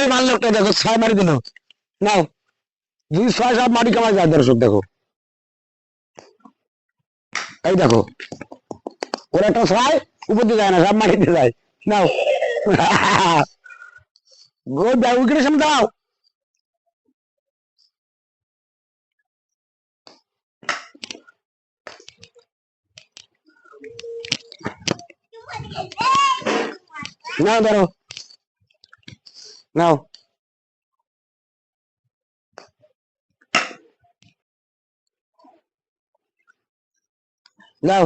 পরিমাণ লোকটা দেখো, ছয় মারি দিল। নাও, দুই ছয় সব মাটি কামাই যায় দর্শক, দেখো। এই দেখো, ওর একটা ছয়, উপর দিয়ে যায় না, সব মাটিতে যায়। নাও। গো দাও, উইকেটের সামনে দাও। নাও, ধরো। নাও নাও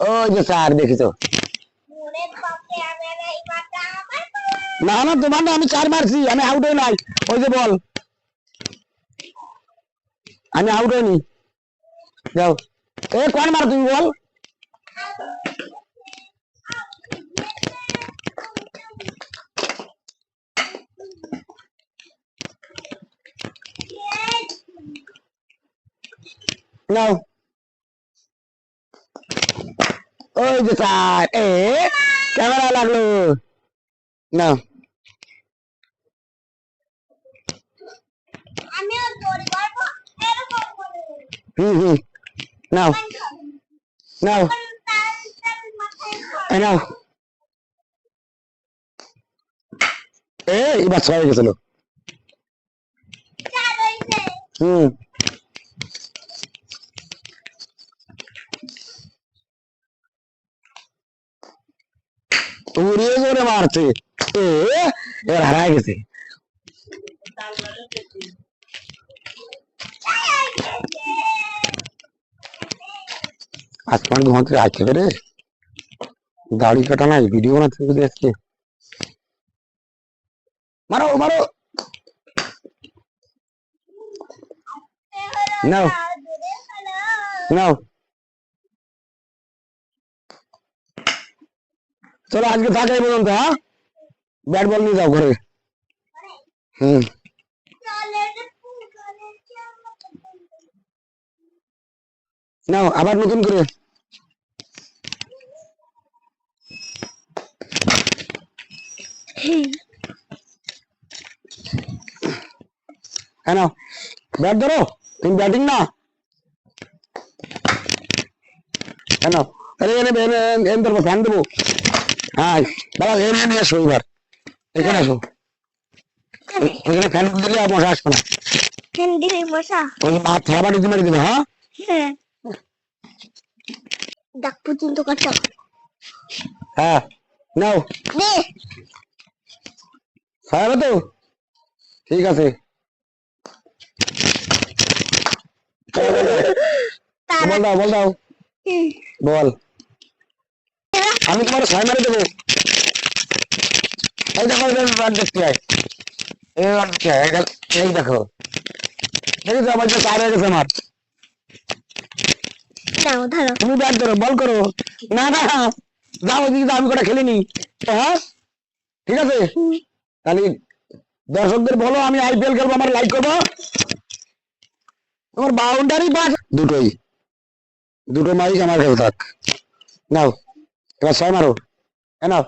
ওই যে স্যার, দেখি তো। না না, তোমার না, আমি চার মারছি, আমি আউট হই নাই। ওই যে বল। আমি আউট হইনি। যাও। এ, কোন মার তুমি বল? নাও ওই যে স্যার এ ক্যামেরা লাগল। নাও হুম হুম। নাও নাও নাও এ এবার ছয় গেছিল। হুম। জোরে মারছে। এ এবার হারায় গেছে। আজকে আমার ঘুমাতে দাড়ি কাটা নাই ভিডিও বানাতে হবে আজকে। মারো মারো। নাও। নাও। চলো আজকে থাকে পর্যন্ত হ্যাঁ ব্যাট বল নিয়ে যাও ঘরে হুম নাও আবার নতুন করে হ্যাঁ ব্যাট ধরো তুমি ব্যাটিং না আরে এনে এনে এনে ধরবো ফ্যান দেবো হ্যাঁ বাবা এনে নিয়ে আসো এবার। এখানে আসো। এখানে ফ্যান দিলে আর মশা আসবে না। দিদি মশা। ওই মা থাবা দিতে মারি দিবে হ্যাঁ? হ্যাঁ। ডাক পর্যন্ত কাটা। হ্যাঁ নাও। দে। খাবে তো। ঠিক আছে। বল দাও বল দাও। বল। আমি তোমার ছয় মারে দেবো। এই দেখো এই দেখতে এই দেখতে এই দেখো দেখেছ আমার চার হয়ে গেছে আমার? তুমি ব্যাট করো বল করো। না না যাও যাও, আমি কটা খেলিনি। হ্যাঁ? ঠিক আছে? তাহলে দর্শকদের বলো আমি আইপিএল খেলব আমার লাইক করব। আমার বাউন্ডারি পাস দুটোই। দুটো মাইক আমার কাছে থাক। নাও। এবার ছয় মারো। নাও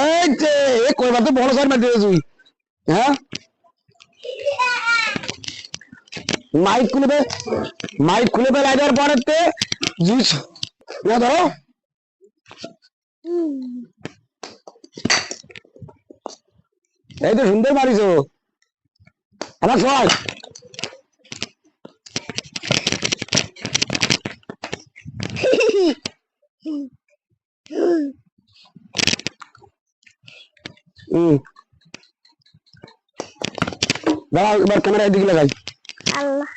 ওই যে, এ কইবার তো বড় ছয় মারতে তুই। হ্যাঁ? মাইক খুলে দে মাইক খুলে দে লাইটার পরেতে জুস না ধরো। এই তো সুন্দর মারিছো আমার ছয় হুম দাঁড়াও এবার ক্যামেরা এদিকে লাগাই। আল্লাহ।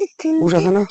দেখছেন? আছে না?